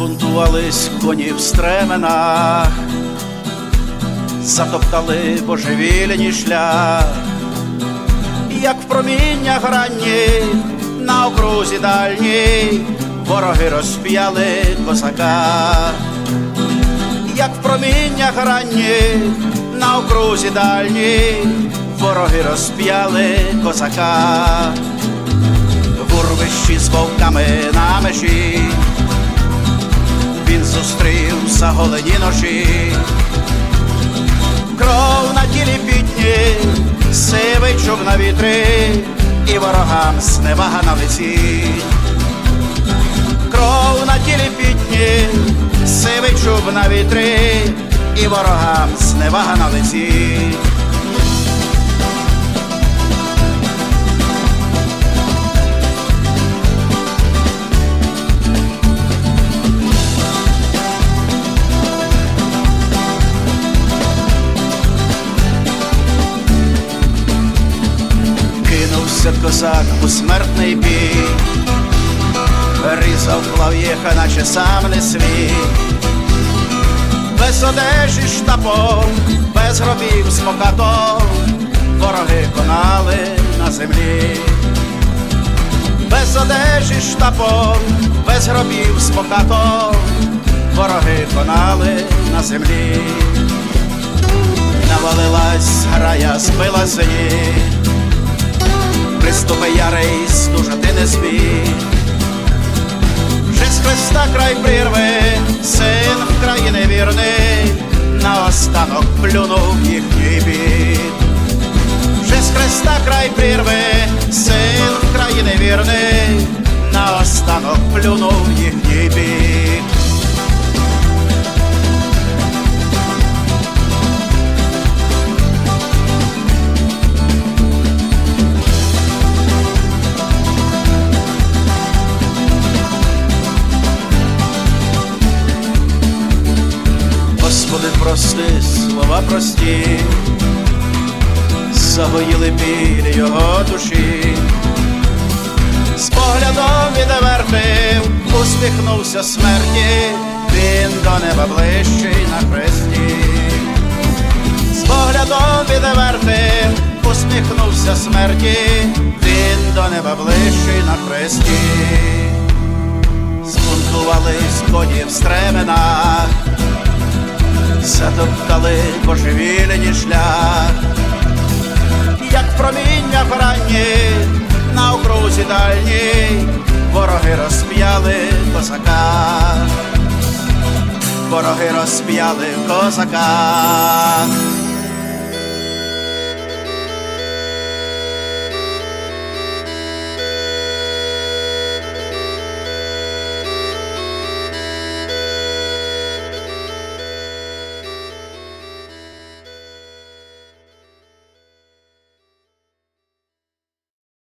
Спунтувались коні в стременах, затоптали божевільні шлях, як в проміннях ранні на окрузі дальній вороги розп'яли козака, як в проміннях ранні на окрузі дальній вороги розп'яли козака, в з вовками на межі зустрів заголені ножі, кров на тілі пітні, сивий чуб на вітри, і ворогам зневага на лиці, кров на тілі пітні, сивий чуб на вітри, і ворогам зневага на лиці. Кинувся козак у смертний бій, різав плав'єха, наче сам не свій, без одежі штапом, без гробів з покатом, вороги конали на землі, без одежі штапом, без гробів з покатом, вороги конали на землі, навалилась грая, збила сині приступи ярий, стужати не зміг. Вже з хреста край прірви, син в країни вірний, наостанок плюнув їхній бід. Вже з хреста край прірви, син в країни вірний, наостанок плюнув їхній бід. Прости, слова прості, загоїли біль його душі, з поглядом відвертим усміхнувся смерті, він до неба ближчий на хресті, з поглядом відвертим усміхнувся смерті, він до неба ближчий на хресті, збунтувались коні в стременах божевільні шлях, як в проміннях на окрузі дальній вороги розп'яли козака, вороги розп'яли козака.